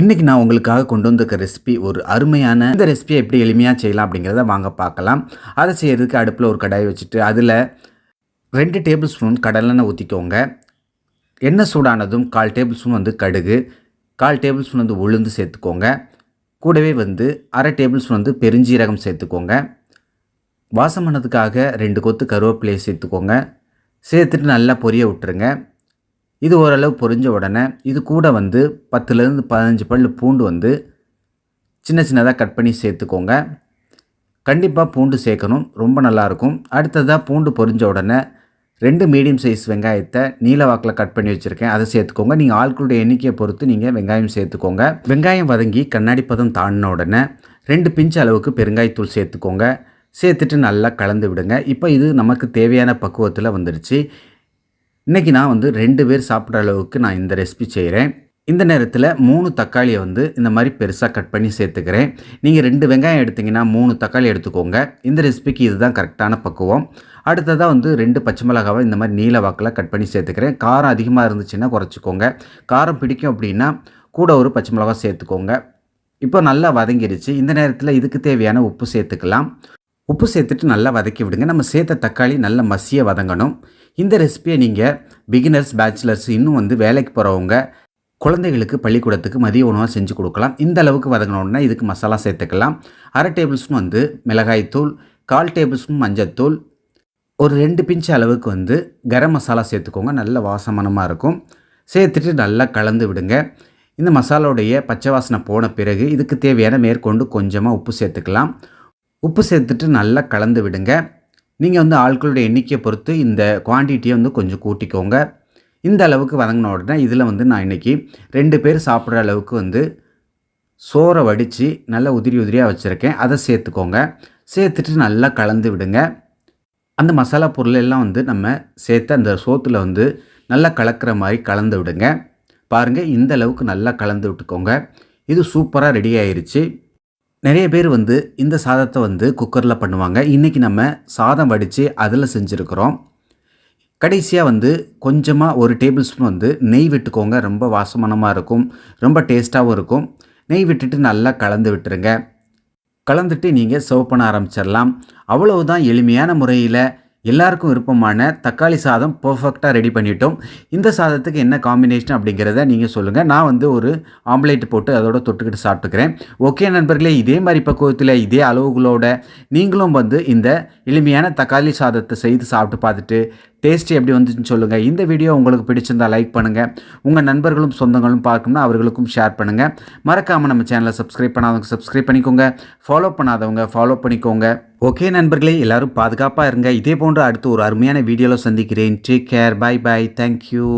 இன்றைக்கி நான் உங்களுக்காக கொண்டு வந்திருக்க ரெசிபி ஒரு அருமையான இந்த ரெசிபியை எப்படி எளிமையாக செய்யலாம் அப்படிங்கிறத வாங்க பார்க்கலாம். அதை செய்கிறதுக்கு அடுப்பில் ஒரு கடாய் வச்சுட்டு அதில் ரெண்டு டேபிள் ஸ்பூன் கடலெண்ணெய் ஊற்றிக்கோங்க எண்ணெய் சூடானதும் கால் டேபிள் ஸ்பூன் வந்து கடுகு கால் டேபிள் ஸ்பூன் வந்து உளுந்து சேர்த்துக்கோங்க. கூடவே வந்து அரை டேபிள் ஸ்பூன் வந்து பெருஞ்சீரகம் சேர்த்துக்கோங்க. வாசம் பண்ணதுக்காக ரெண்டு கொத்து கருவேப்பிலையை சேர்த்துக்கோங்க. சேர்த்துட்டு நல்லா பொரிய விட்டுருங்க. இது ஓரளவு பொரிஞ்ச உடனே இது கூட வந்து பத்துலேருந்து பதினஞ்சு பல் பூண்டு வந்து சின்ன சின்னதாக கட் பண்ணி சேர்த்துக்கோங்க. கண்டிப்பாக பூண்டு சேர்க்கணும் ரொம்ப நல்லாயிருக்கும். அடுத்ததாக பூண்டு பொரிஞ்ச உடனே ரெண்டு மீடியம் சைஸ் வெங்காயத்தை நீல வாக்கில் கட் பண்ணி வச்சுருக்கேன். அதை சேர்த்துக்கோங்க. நீங்கள் ஆட்களுடைய எண்ணிக்கையை பொறுத்து நீங்கள் வெங்காயம் சேர்த்துக்கோங்க. வெங்காயம் வதங்கி கண்ணாடி பதம் தாண்டின உடனே ரெண்டு பிஞ்ச் அளவுக்கு பெருங்காயத்தூள் சேர்த்துக்கோங்க. சேர்த்துட்டு நல்லா கலந்து விடுங்க. இப்போ இது நமக்கு தேவையான பக்குவத்தில் வந்துடுச்சு இன்றைக்கி நான் வந்து ரெண்டு பேர் சாப்பிட்ற அளவுக்கு நான் இந்த ரெசிபி செய்கிறேன் இந்த நேரத்தில் மூணு தக்காளியை வந்து இந்த மாதிரி பெருசாக கட் பண்ணி சேர்த்துக்கிறேன். நீங்கள் ரெண்டு வெங்காயம் எடுத்திங்கன்னா மூணு தக்காளி எடுத்துக்கோங்க. இந்த ரெசிபிக்கு இதுதான் கரெக்டான பக்குவம். அடுத்ததாக வந்து ரெண்டு பச்சை மிளகாவை இந்த மாதிரி நீல வாக்கில் கட் பண்ணி சேர்த்துக்கிறேன். காரம் அதிகமாக இருந்துச்சுன்னா குறைச்சிக்கோங்க. காரம் பிடிக்கும் அப்படின்னா கூட ஒரு பச்சை மிளகா சேர்த்துக்கோங்க. இப்போ நல்லா வதங்கிடுச்சு இந்த நேரத்தில் இதுக்கு தேவையான உப்பு சேர்த்துக்கலாம். உப்பு சேர்த்துட்டு நல்லா வதக்கி விடுங்க. நம்ம சேர்த்த தக்காளி நல்லா மசிய வதங்கணும். இந்த ரெசிபியை நீங்கள் பிகினர்ஸ் பேச்சுலர்ஸ் இன்னும் வந்து வேலைக்கு போகிறவங்க குழந்தைகளுக்கு பள்ளிக்கூடத்துக்கு மதிய உணவாக செஞ்சு கொடுக்கலாம். இந்த அளவுக்கு வதங்கினோடனே இதுக்கு மசாலா சேர்த்துக்கலாம். அரை டேபிள் ஸ்பூன் வந்து மிளகாய்த்தூள் கால் டேபிள் ஸ்பூன் மஞ்சத்தூள் ஒரு ரெண்டு பிஞ்சு அளவுக்கு வந்து கரம் மசாலா சேர்த்துக்கோங்க. நல்ல வாசமானமாக இருக்கும். சேர்த்துட்டு நல்லா கலந்து விடுங்க. இந்த மசாலாவுடைய பச்சை வாசனை போன பிறகு இதுக்கு தேவையான மேற்கொண்டு கொஞ்சமாக உப்பு சேர்த்துக்கலாம். உப்பு சேர்த்துட்டு நல்லா கலந்து விடுங்க. நீங்கள் வந்து ஆட்களுடைய எண்ணிக்கையை பொறுத்து இந்த குவான்டிட்டியை வந்து கொஞ்சம் கூட்டிக்கோங்க. இந்த அளவுக்கு வதங்கின உடனே இதில் வந்து நான் இன்றைக்கி ரெண்டு பேர் சாப்பிட்ற அளவுக்கு வந்து சோறை வடித்து நல்லா உதிரி உதிரியாக வச்சுருக்கேன். அதை சேர்த்துக்கோங்க. சேர்த்துட்டு நல்லா கலந்து விடுங்க. அந்த மசாலா பொருள் எல்லாம் வந்து நம்ம சேர்த்து அந்த சோத்தில் வந்து நல்லா கலக்கிற மாதிரி கலந்து விடுங்க. பாருங்கள் இந்த அளவுக்கு நல்லா கலந்து விட்டுக்கோங்க. இது சூப்பராக ரெடி ஆயிடுச்சு நிறைய பேர் வந்து இந்த சாதத்தை வந்து குக்கரில் பண்ணுவாங்க. இன்றைக்கி நம்ம சாதம் வடித்து அதில் செஞ்சுருக்குறோம். கடைசியாக வந்து கொஞ்சமாக ஒரு டேபிள் ஸ்பூன் வந்து நெய் விட்டுக்கோங்க. ரொம்ப வாசமானமாக இருக்கும். ரொம்ப டேஸ்ட்டாகவும் இருக்கும். நெய் விட்டுட்டு நல்லா கலந்து விட்டுருங்க. கலந்துட்டு நீங்கள் சர்வ் பண்ண ஆரம்பிச்சிடலாம். அவ்வளவுதான் எளிமையான முறையில் எல்லாருக்கும் விருப்பமான தக்காளி சாதம் பர்ஃபெக்டாக ரெடி பண்ணிட்டோம். இந்த சாதத்துக்கு என்ன காம்பினேஷன் அப்படிங்கிறத நீங்கள் சொல்லுங்கள் நான் வந்து ஒரு ஆம்லேட் போட்டு அதோட தொட்டுக்கிட்டு சாப்பிட்டுக்கிறேன். ஓகே நண்பர்களே இதே மாதிரி பக்குவத்தில் இதே அளவுகளோட நீங்களும் வந்து இந்த எளிமையான தக்காளி சாதத்தை செய்து சாப்பிட்டு பார்த்துட்டு டேஸ்ட்டு எப்படி வந்துச்சுன்னு சொல்லுங்கள் இந்த வீடியோ உங்களுக்கு பிடிச்சிருந்தால் லைக் பண்ணுங்கள் உங்கள் நண்பர்களும் சொந்தங்களும் பார்க்கணும்னா அவர்களுக்கும் ஷேர் பண்ணுங்கள் மறக்காமல் நம்ம சேனலை சப்ஸ்கிரைப் பண்ணாதவங்க சப்ஸ்கிரைப் பண்ணிக்கோங்க. ஃபாலோ பண்ணாதவங்க ஃபாலோ பண்ணிக்கோங்க. ஓகே நண்பர்களே எல்லோரும் பாதுகாப்பாக இருங்க. இதே போன்று அடுத்து ஒரு அருமையான வீடியோவில் சந்திக்கிறேன். Take care bye bye thank you